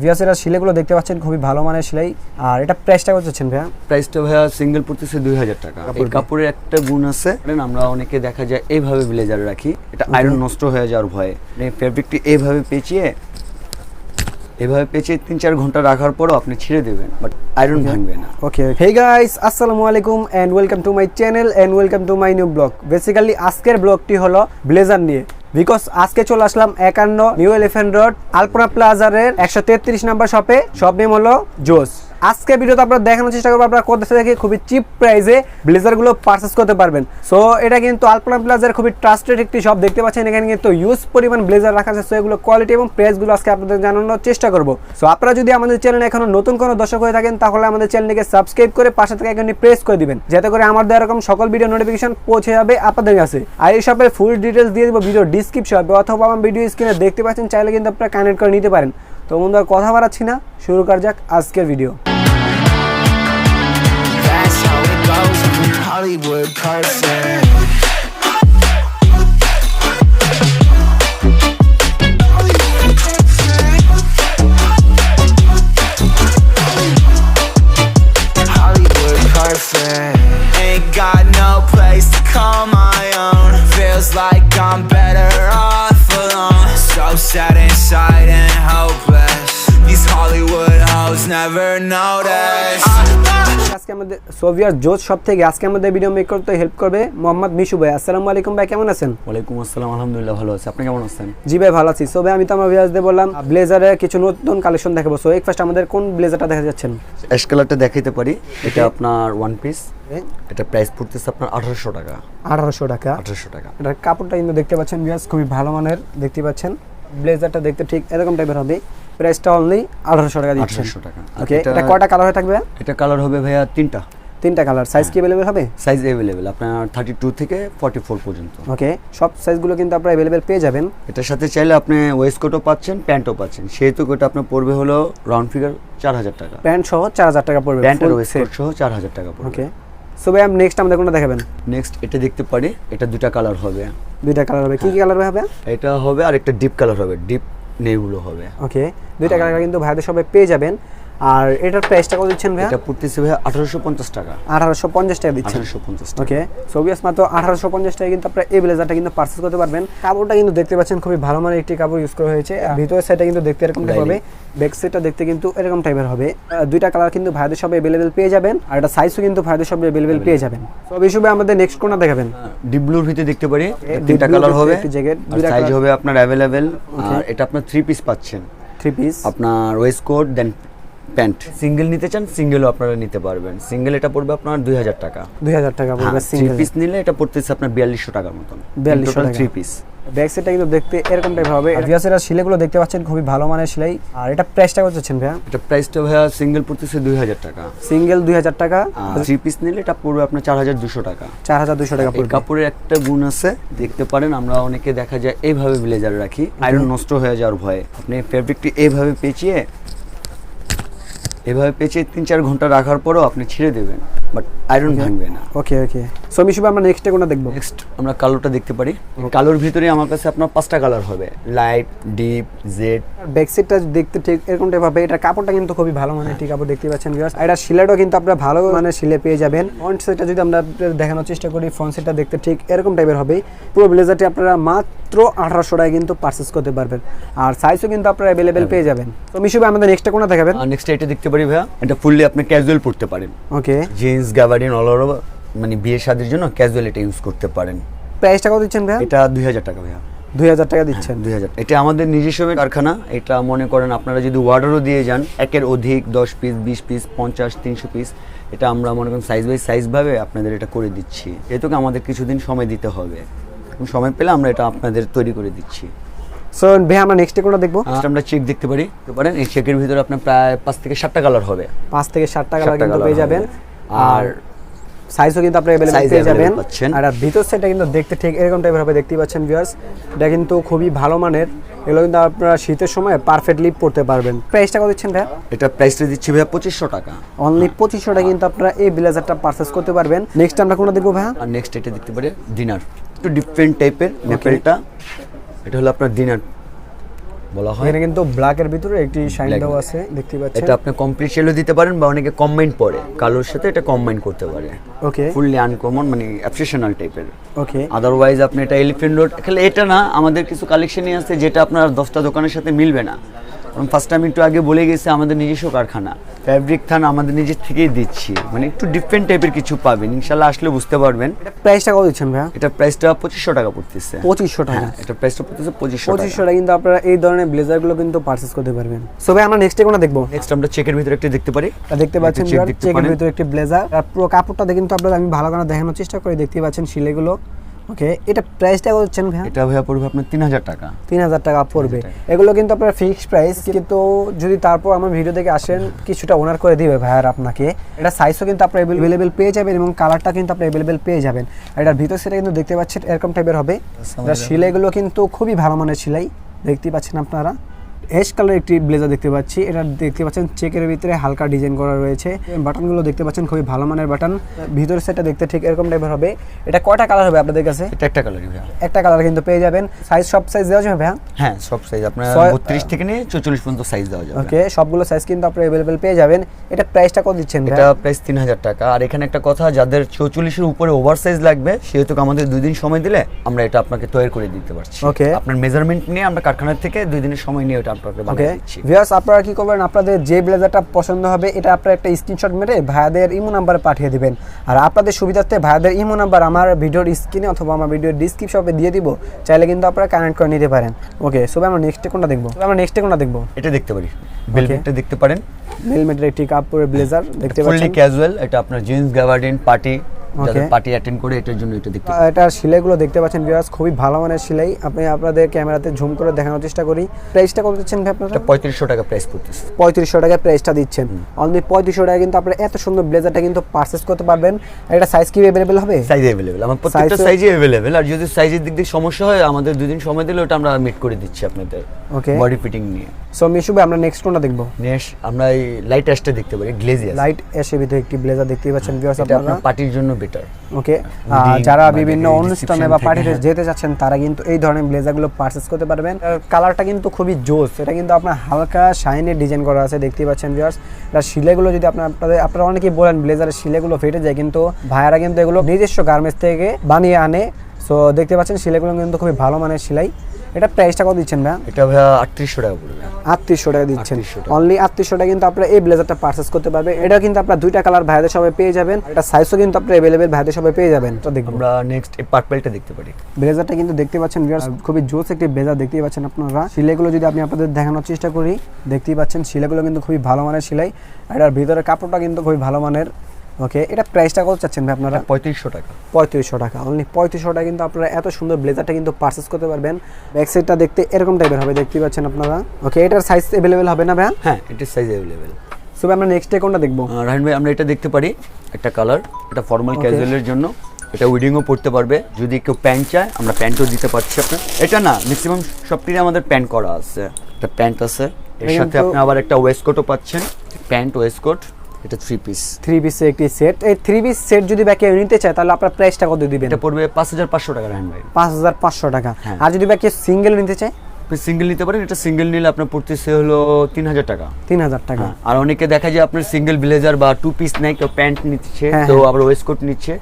ভিয়াসেরা শিলেগুলো দেখতে পাচ্ছেন খুবই ভালো মানের সেলাই। আর এটা প্রাইসটা কত চাচ্ছেন ভাইয়া? প্রাইসটা ভাইয়া সিঙ্গেল পড়তেছে দুই হাজার টাকা। এই কাপড়ের একটা গুণ আছে আমরা অনেকে দেখা যায় এইভাবে ব্লেজার রাখি এটা আয়রন নষ্ট হয়ে যাওয়ার ভয়ে। ফেব্রিকটি এইভাবে পেঁচিয়ে এভাবে পেঁচিয়ে তিন চার ঘণ্টা রাখার পরও আপনি ছিঁড়ে দেবেন বাট আয়রন ভাঙবে না। ওকে হে গাইস আসসালামু আলাইকুম and welcome to my channel and welcome to my new vlog basically আজকের ব্লগটি হলো ব্লেজার নিয়ে। বিকজ আজকে চলে আসলাম একান্ন নিউ এলিফেন্ট রোড, আলপনা প্লাজারের একশো তেত্রিশ নাম্বার শপে। শপ নেম হলো জোস। আজকে ভিডিওতে আপনারা দেখানোর চেষ্টা করব, আপনারা কোথা থেকে খুবই চিপ প্রাইসে ব্লেজারগুলো পারচেস করতে পারবেন। সো এটা কিন্তু আলপনা প্লাজার খুবই ট্রাস্টেড একটি শপ দেখতে পাচ্ছেন এখানে কিন্তু ইউজ পরিমাণ ব্লেজার রাখা আছে। সো এগুলো কোয়ালিটি এবং প্রাইসগুলো আজকে আপনাদের জানানোর চেষ্টা করব। সো আপনারা যদি আমাদের চ্যানেলে এখনও নতুন কোনো দর্শক হয়ে থাকেন, তাহলে আমাদের চ্যানেলটিকে সাবস্ক্রাইব করে পাশে থেকে এখানে প্রেস করে দিবেন। যাতে করে আমার দেওয়া এরকম সকল ভিডিও নোটিফিকেশন পৌঁছে যাবে আপনাদের কাছে। আর এই শপের ফুল ডিটেলস দিয়ে দেবো ভিডিও ডিসক্রিপশনে অথবা আমার ভিডিও স্ক্রিনে দেখতে পাচ্ছেন, চাইলে কিন্তু আপনারা কানেক্ট করে নিতে পারেন। তো বন্ধুরা, কথা বাড়াচ্ছি না, শুরু করা যাক আজকের video Hollywood Carson. Hollywood perfect. Ain't got no place to call my own. Feels like I'm better off alone. So sad inside and hopeless. These Hollywood hoes never notice. Oh, আজকে আমাদের সোভিয়ার জোজ শপ থেকে আজকে আমাদের video make করতে help করবে মোহাম্মদ মিশু ভাই। আসসালামু আলাইকুম ভাই কেমন আছেন? ওয়ালাইকুম আসসালাম আলহামদুলিল্লাহ ভালো আছে। আপনি কেমন আছেন? জি ভাই ভালো আছি। সো ভাই আমি তো আমার ভিউয়ার্সদের বললাম ব্লেজারে কিছু নতুন কালেকশন দেখাবো। সো এক ফার্স্ট আমাদের কোন ব্লেজারটা দেখা যাচ্ছেন? অ্যাশ কালারটা দেখাইতে পারি। এটা আপনার ওয়ান পিস এটা প্রাইস পড়তেছে আপনার আঠারোশো টাকা। আঠারোশো টাকা। আঠারোশো টাকা। এটার কাপড়টা কিন্তু দেখতে পাচ্ছেন ভিউয়ার্স খুবই ভালো মানের দেখতে পাচ্ছেন। ব্লেজারটা দেখতে ঠিক এরকম টাইপের হবে। প্রাইসটা অনলি আঠারোশো টাকা দিচ্ছেন টাকা। ওকে এটা- কয়টা কালার হয়ে থাকবে? এটা কালার হবে ভাইয়া তিনটা। তিনটা কালার সাইজ কি অ্যাভেলেবেল হবে? সাইজ অ্যাভেলেবেল আপনার থার্টি টু থেকে ফর্টি ফোর পর্যন্ত। ওকে সব সাইজগুলো কিন্তু আপনারা অ্যাভেলেবেল পেয়ে যাবেন। এটার সাথে চাইলে আপনি ওয়েস্ট কোটও পাচ্ছেন প্যান্টও পাচ্ছেন। সেহেতু ওটা আপনার পড়বে হলো রাউন্ড ফিগার চার হাজার টাকা। প্যান্ট সহ চার হাজার টাকা পড়বে প্যান্ট আর full ওয়েস্ট set। সহ চার হাজার টাকা পড়বে। ওকে সো ভাই নেক্সট আমাদের কোনটা দেখাবেন? নেক্সট এটা দেখতে পারি এটা দুটা কালার হবে। দুইটা কালার হবে। কি কি কালার হবে এটা হবে আর একটা ডিপ কালার হবে। ডিপ নেগুলো হবে। ওকে দুইটা কালার কিন্তু ভাইদের সবাই পেয়ে যাবেন। আর এটার প্রাইসটা কত দিচ্ছেন ভাইয়া? এটা পড়তেছে আঠারোশো পঞ্চাশ টাকা। আঠারোশো পঞ্চাশ টাকা দিচ্ছেন। আঠারোশো পঞ্চাশ টাকা। ওকে মাত্র আঠারোশো পঞ্চাশ টাকা কিন্তু আপনারা এই ব্লেজারটা কিন্তু পার্চেস করতে পারবেন। কাপড়টা কিন্তু দেখতে পাচ্ছেন খুবই ভালো মানের একটি কাপড় ইউজ করা হয়েছে। আর ভিতরের সাইডটা কিন্তু দেখতে এরকম হবে। ব্যাক সাইডটা দেখতে কিন্তু এরকম টাইপের হবে। দুইটা কালার কিন্তু ভাইদের সব অ্যাভেলেবেল পেয়ে যাবেন। আর এটা সাইজও কিন্তু ভাইদের সব অ্যাভেলেবেল পেয়ে যাবেন। তো এই হিসেবে আমাদের নেক্সট কোনটা দেখাবেন। ডিপ ব্লুর ভিতরে দেখতে পারি। তিনটা কালার হবে। দুইটা সাইজ হবে আপনার অ্যাভেলেবেল আর এটা আপনার থ্রি পিস পাচ্ছেন। থ্রি পিস আপনার ওয়েস্ট কোট দেন প্যান্ট। সিঙ্গেল নিতে চান সিঙ্গেলও আপনারা নিতে পারবেন। সিঙ্গেল এটা পড়বে আপনার দুই হাজার টাকা। দুই হাজার টাকা পড়বে থ্রি সিঙ্গেল। পিস নিলে এটা পড়তেছে আপনার বিয়াল্লিশশো টাকার মতন। 4200 টাকা। থ্রি পিস ব্যাক সাইডটা কিন্তু দেখতে এরকম টাইপ হবে। ভিয়াসেরা দেখতে পাচ্ছেন খুবই ভালো মানের সেলাই। আর এটা প্রাইসটা কত চাচ্ছেন ভাইয়া? এটা প্রাইসটা ভাইয়া সিঙ্গেল পড়তেছে দুই হাজার টাকা। সিঙ্গেল দুই হাজার টাকা। আর থ্রি পিস নিলে এটা পড়বে আপনার চার হাজার দুশো টাকা। চার হাজার দুশো টাকা পড়বে। কাপড়ের একটা গুণ আছে দেখতে পারেন আমরা অনেকে দেখা যায় এইভাবে ব্লেজার রাখি। আয়রন নষ্ট হয়ে যাওয়ার ভয়ে। আপনি ফেব্রিকটি এইভাবে পেঁচিয়ে এভাবে পেঁচে তিন চার ঘণ্টা রাখার পরও আপনি ছিঁড়ে দেবেন বাট আয়রন ভাঙবে না। ওকে ওকে সো আমি শুভ আমরা নেক্সটে কোনটা দেখব? নেক্সট আমরা কালোটা দেখতে পারি। কালোর ভিতরে আমার কাছে আপনার পাঁচটা কালার হবে। লাইট ডিপ জেড ব্যাক সাইডটা দেখতে ঠিক এরকম টাইপ হবে। এটা কাপড়টা কিন্তু খুবই ভালো মানের একটি কাপড় দেখতে পাচ্ছেন ভিউয়ার্স এটা সিলেটও কিন্তু আপনারা ভালো মানের সিলে পেয়ে যাবেন। ফ্রন্ট সাইডটা যদি আমরা দেখানোর চেষ্টা করি ফ্রন্ট সাইডটা দেখতে ঠিক এরকম টাইপের হবে। পুরো ব্লেজারটি আপনারা মাত্র আঠারোশো টাকায় কিন্তু পারচেস করতে পারবেন। আর সাইজও কিন্তু আপনারা অ্যাভেলেবেল পেয়ে যাবেন। তো মিশুবে আমাদের নেক্সটে কোনটা দেখাবেন? নেক্সট এটা দেখতে পারি ভাইয়া। এটা ফুললি আপনি ক্যাজুয়াল পড়তে পারেন। Okay jeans gabardine all over মানে বিয়ে শাদির জন্য ক্যাজুয়াল এটা ইউজ করতে পারেন। প্রাইসটা কত দিচ্ছেন ভাইয়া? এটা দুই হাজার টাকা ভাইয়া। দুই হাজার টাকা দিচ্ছেন। দুই হাজার। এটা আমাদের নিজস্ব কারখানা এটা মনে করেন আপনারা যদি ওয়ার্ডারও দিয়ে যান একের অধিক দশ পিস বিশ পিস পঞ্চাশ তিনশো পিস এটা আমরা মনে করেন সাইজ বাই সাইজ ভাবে আপনাদের এটা করে দিচ্ছি। এটুকু আমাদের কিছুদিন সময় দিতে হবে। সময় পেলে আমরা এটা আপনাদের তৈরি করে দিচ্ছি। সো ভাই আমরা নেক্সটে কোনটা দেখব? আমরা চেক দেখতে পারি। দেখতে পারেন এই চেকের ভিতরে আপনার প্রায় পাঁচ থেকে সাতটা কালার হবে। পাঁচ থেকে টাকা ষাটটা কিন্তু পেয়ে যাবেন। আর সাইজও কিন্তু আপনি অ্যাভেলেবল পেয়ে যাবেন। আর আর ভিতর সাইডটা কিন্তু দেখতে ঠিক এরকম টাইপের হবে দেখতেই পাচ্ছেন ভিউয়ার্স এটা কিন্তু খুবই ভালো মানের। এগুলো কিন্তু আপনারা শীতের সময় পারফেক্টলি পড়তে পারবেন। প্রাইসটা কত দিচ্ছেন ভাই এটা প্রাইসটা দিচ্ছি ভাইয়া পঁচিশশো টাকা। অনলি পঁচিশশো টাকা কিন্তু আপনারা এই ব্লেজারটা পারচেস করতে পারবেন। নেক্সট আমরা কোনটা দেখব ভাইয়া? আর নেক্সট এটা দেখতে পারি ডিনার একটু ডিফারেন্ট টাইপের নেপেলটা এটা হলো আপনার ডিনার বলা হয়। এখানে কিন্তু ব্ল্যাকের ভিতরে একটি শাইন দাও আছে দেখতে পাচ্ছেন। এটা আপনি কমপ্লিট শেলও দিতে পারেন বা অনেকে কম্বাইন পরে। কালোর সাথে এটা কম্বাইন করতে পারে। ওকে ফুললি আনকমন মানে অ্যাপসেশনাল টাইপের ওকে আদারওয়াইজ আপনি এটা এলিফেন্ট রোড খালি এটা না আমাদের কিছু কালেকশনই আছে যেটা আপনার দশটা দোকানের সাথে মিলবে না। ফার্স্ট টাইম একটু আগে বলে গেছে আমাদের নিজস্ব কারখানা। ফ্যাব্রিক থান আমাদের নিজের থেকেই দিচ্ছি। মানে একটু ডিফারেন্ট টাইপের কিছু পাবেন। ইনশাল্লাহ আসলে বুঝতে পারবেন। প্রাইসটা কত দিচ্ছেন ভাইয়া? এটা প্রাইসটা পঁচিশশো টাকা পড়তেছে। পঁচিশশো টাকা। হ্যাঁ এটা প্রাইসটা পড়তেছে পঁচিশশো পঁচিশশো টাকা কিন্তু আপনারা এই ধরনের ব্লেজারগুলো কিন্তু পারচেস করতে পারবেন। সো ভাই আমরা নেক্সটে কোনটা দেখব? নেক্সট আমরা চেকের ভিতরে একটা দেখতে পারি। দেখতে পাচ্ছেন চেকের ভিতরে একটি ব্লেজার আর পুরো কাপড়টা কিন্তু আপনাদের আমি ভালো করে দেখানোর চেষ্টা করি। দেখতে পাচ্ছেন সিলেগুলো ওকে এটা প্রাইসটা কত হচ্ছেন ভাই এটা ভাইয়া পড়বে আপনার তিন হাজার টাকা তিন হাজার টাকা। পড়বে এগুলো কিন্তু আপনার ফিক্সড প্রাইস কিন্তু যদি তারপর আমার ভিডিও দেখে আসেন কিছুটা ওনার করে দিবে ভাইয়ার আপনাকে। এটা সাইজও কিন্তু আপনি অ্যাভেলেবেল পেয়ে যাবেন এবং কালারটা কিন্তু আপনি অ্যাভেলেবেল পেয়ে যাবেন। এটার ভিতর সেটা কিন্তু দেখতে পাচ্ছেন এরকম টাইপের হবে। এটা সেলাইগুলো কিন্তু খুবই ভালো মানের সেলাই। দেখতে পাচ্ছেন আপনারা? অ্যাশ কালার একটি ব্লেজার দেখতে পাচ্ছি। এটা দেখতে পাচ্ছেন চেকের ভিতরে হালকা ডিজাইন করা রয়েছে। বাটনগুলো দেখতে পাচ্ছেন খুবই ভালো মানের বাটন। ভিতরের সেটটা দেখতে ঠিক এরকম টাইপের হবে। এটা কয়টা কালার হবে আপনাদের কাছে? এটা একটা ভাইয়া। একটা কালার কিন্তু পেয়ে যাবেন। সাইজ সব সাইজ দেওয়া যাবে ভাইয়া? হ্যাঁ সব সাইজ আপনার ছয়- বত্রিশ থেকে নিয়ে চৌচল্লিশ পর্যন্ত সাইজ দেওয়া যাবে। ওকে সবগুলো সাইজ কিন্তু আপনি অ্যাভেলেবেল পেয়ে যাবেন। এটা প্রাইসটা কত দিচ্ছেন এটা? প্রাইস তিন হাজার টাকা। আর এখানে একটা কথা যাদের চৌচল্লিশের উপরে ওভার সাইজ লাগবে সেহেতু আমাদের দুই দিন সময় দিলে আমরা এটা আপনাকে তৈরি করে দিতে পারছি। Okay. আপনার মেজারমেন্ট নিয়ে আমরা কারখানা থেকে দুই দিনের সময় নিয়ে ওটা আপনাকে ওকে ভিউয়ার্স আপনারা কি করবেন? আপনাদের যে ব্লেজারটা পছন্দ হবে এটা আপনারা একটা স্ক্রিনশট মেরে ভাইয়াদের ইমো নাম্বারে পাঠিয়ে দিবেন। আর আপনাদের সুবিধার্থে ভাইয়াদের ইমো নাম্বার আমার ভিডিওর স্ক্রিনে অথবা আমার ভিডিওর ডিসক্রিপশনে দিয়ে দিব চাইলে কিন্তু আপনারা কানেক্ট করে নিতে পারেন। ওকে সো আমরা নেক্সটে কোনটা দেখব? আমরা নেক্সটে কোনটা দেখব? এটা দেখতে পারি। বেলভেটটা দেখতে পারেন। মেলমেটের একটি কাপড়ের ব্লেজার দেখতে ফুললি পাচ্ছেন। ক্যাজুয়াল এটা আপনার জিন্স গাভার্ডিন পার্টি যাদের. পার্টি অ্যাটেন্ড করে এটার জন্য এটা দেখতে এটার সেলাইগুলো দেখতে পাচ্ছেন ভিউয়ার্স খুবই ভালো মানের সেলাই। আপনি আপনাদের ক্যামেরাতে ঝুম করে দেখানোর চেষ্টা করি। প্রাইসটা কত দিচ্ছেন ভাই আপনারা? এটা পঁয়ত্রিশশো টাকা প্রাইস পড়তেছে। পঁয়ত্রিশশো টাকায় প্রাইসটা দিচ্ছেন। অনলি পঁয়ত্রিশশো টাকা কিন্তু আপনার এত সুন্দর ব্লেজারটা কিন্তু পারচেস করতে পারবেন। এটা সাইজ কি অ্যাভেলেবেল হবে? সাইজ অ্যাভেলেবেল আমার প্রত্যেকটা সাইজই অ্যাভেলেবেল আর যদি সাইজের দিক দিয়ে সমস্যা হয় আমাদের দুদিন সময় দিলে ওটা আমরা মিট করে দিচ্ছি আপনাদের। Okay. বডি ফিটিং নিয়ে। সো মিশু ভাই আমরা নেক্সট কোনটা দেখব। নেক্সট আমরা এই লাইট অ্যাশটা দেখতে পারি গ্লেজিয়াস লাইট এসে ভিতরে একটি ব্লেজার দেখতে পাচ্ছেন ভিউয়ার্স আপনারা। পার্টির জন্য বেটার ওকে যারা বিভিন্ন অনুষ্ঠানে বা পার্টিতে। যেতে চাচ্ছেন তারা কিন্তু এই ধরনের ব্লেজারগুলো পারচেস করতে পারবেন। কালারটা কিন্তু খুবই জোস এটা কিন্তু আপনার হালকা শাইনের ডিজাইন করা আছে দেখতে পাচ্ছেন ভিউয়ার্স এটা শিলেগুলো যদি আপনার আপনাদের আপনারা অনেকেই বলেন ব্লেজারের শিলেগুলো ফেটে যায় কিন্তু ভাইয়ারা কিন্তু এগুলো নিজস্ব গার্মেন্টস থেকে বানিয়ে আনে। সো দেখতে পাচ্ছেন শিলেগুলো কিন্তু খুবই ভালো মানের সেলাই। এটা প্রাইসটা কত দিচ্ছেন ভাইয়া? এটা ভাইয়া আটত্রিশশো টাকা পড়বে। আটত্রিশশো টাকা দিচ্ছেন। অনলি আটত্রিশশো টাকা কিন্তু আপনারা এই ব্লেজারটা পারচেস করতে পারবেন এটা কিন্তু আপনার দুইটা কালার ভাইদের সবাই পেয়ে যাবেন। এটা সাইজও কিন্তু আপনার অ্যাভেলেবেল ভাইদের সবাই পেয়ে যাবেন। তো দেখুন। আমরা নেক্সট এই পার্পলটা দেখতে পারি। ব্লেজারটা কিন্তু দেখতে পাচ্ছেন viewers, খুবই জোস একটি ব্লেজার দেখতেই পাচ্ছেন আপনারা। সিলাইগুলো যদি আপনি আপনাদের দেখানোর চেষ্টা করি দেখতেই পাচ্ছেন সিলাইগুলো কিন্তু খুবই ভালো মানের সিলাই। এটার ভিতরে কাপড়টা কিন্তু খুবই ভালো মানের। ওকে এটা প্রাইসটা কত চাচ্ছেন ভাই আপনারা? পঁয়ত্রিশশো টাকা। পঁয়ত্রিশশো টাকা অনলি পঁয়ত্রিশশো টাকা কিন্তু আপনারা এত সুন্দর ব্লেজারটা কিন্তু পারচেস করতে পারবেন। ব্যাক সাইডটা দেখতে এরকম টাইপের হবে দেখতে পাচ্ছেন আপনারা? ওকে এটার সাইজ অ্যাভেলেবেল হবে না ভাই হ্যাঁ এটার সাইজ অ্যাভেলেবেল সো আমরা নেক্সট ডে কোনটা দেখব? রাহিন ভাই আমরা এটা দেখতে পারি একটা কালার এটা ফর্মাল. ক্যাজুয়ালের জন্য। এটা উইডিংও পড়তে পারবে যদি কেউ প্যান্ট চায় আমরা প্যান্টও দিতে পারছি আপনার। এটা না ম্যাক্সিমাম সবটিতে আমাদের প্যান্ট করা আছে। একটা প্যান্ট আছে এর সাথে আপনি আবার একটা ওয়েস্টকোটও পাচ্ছেন প্যান্ট ওয়েস্টকোট এটা থ্রি পিস থ্রি পিসের একটি সেট এই থ্রি পিস সেট যদি বা কেউ নিতে চায় তাহলে আপনার প্রাইসটা কত দিবেন? এটা পড়বে পাঁচ হাজার পাঁচশো টাকা রাহিন ভাই। পাঁচ হাজার পাঁচশো টাকা। হ্যাঁ। আর যদি বা কেউ সিঙ্গেল নিতে চায়? আপনি সিঙ্গেল নিতে পারেন এটা সিঙ্গেল নিলে আপনার পড়তেছে হলো তিন হাজার টাকা। তিন হাজার টাকা। হ্যাঁ, আর অনেকে দেখা যায় আপনার সিঙ্গেল ব্লেজার বা টু পিস নেয় কেউ প্যান্ট নিচ্ছে তো হ্যাঁ। আবার ওয়েস্টকোট নিচ্ছে।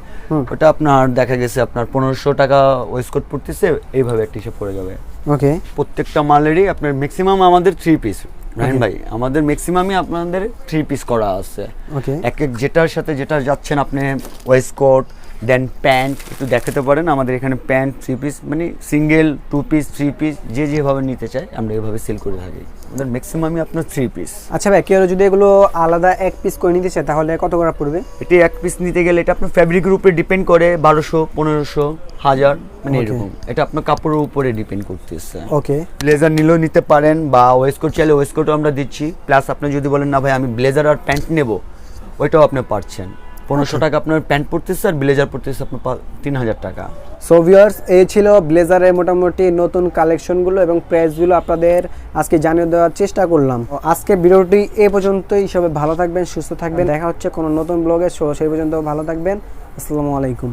ওটা আপনার দেখা গেছে আপনার পনেরোশো টাকা ওয়েস্টকোট পড়তেছে এইভাবে একটা হিসেব পড়ে যাবে। ওকে প্রত্যেকটা মালেরই আপনার ম্যাক্সিমাম আমাদের থ্রি পিস রাহিন ভাই আমাদের ম্যাক্সিমামই আপনাদের থ্রি পিস করা আছে। ওকে এক এক যেটার সাথে যেটা যাচ্ছেন আপনি ওয়েস্ট ওয়েস্টকোট দেন প্যান্ট একটু দেখাতে পারেন আমাদের এখানে প্যান্ট থ্রি পিস মানে single two piece three piece যে যেভাবে নিতে চায় আমরা এভাবে সেল করে থাকি। আমাদের ম্যাক্সিমামই আপনার থ্রি পিস আচ্ছা ভাই কেউ যদি এগুলো আলাদা এক পিস করে নিতে চায় তাহলে কত করে পড়বে? এটি এক পিস নিতে গেলে এটা আপনার ফ্যাব্রিকের উপরে ডিপেন্ড করে বারোশো পনেরোশো হাজার মানে এরকম। এটা আপনার কাপড়ের উপরে ডিপেন্ড করতেছে। ওকে ব্লেজার নিলেও নিতে পারেন বা ওয়েস্টকোট চাইলে ওয়েস্টকোটও আমরা দিচ্ছি। প্লাস আপনি যদি বলেন না ভাই আমি ব্লেজার আর প্যান্ট নেব ওইটাও আপনি পারছেন। পনেরোশো টাকা আপনার প্যান্ট পড়তেছে আর ব্লেজার পড়তেছে আপনার তিন হাজার টাকা। সো ভিউয়ার্স এই ছিল ব্লেজারের মোটামুটি নতুন কালেকশনগুলো এবং প্রাইসগুলো আপনাদের আজকে জানিয়ে দেওয়ার চেষ্টা করলাম। আজকে ভিডিওটি এ পর্যন্তই। সবাই ভালো থাকবেন, সুস্থ থাকবেন। দেখা হচ্ছে কোনো নতুন ব্লগে সো সেই পর্যন্ত ভালো থাকবেন। আসসালামু আলাইকুম।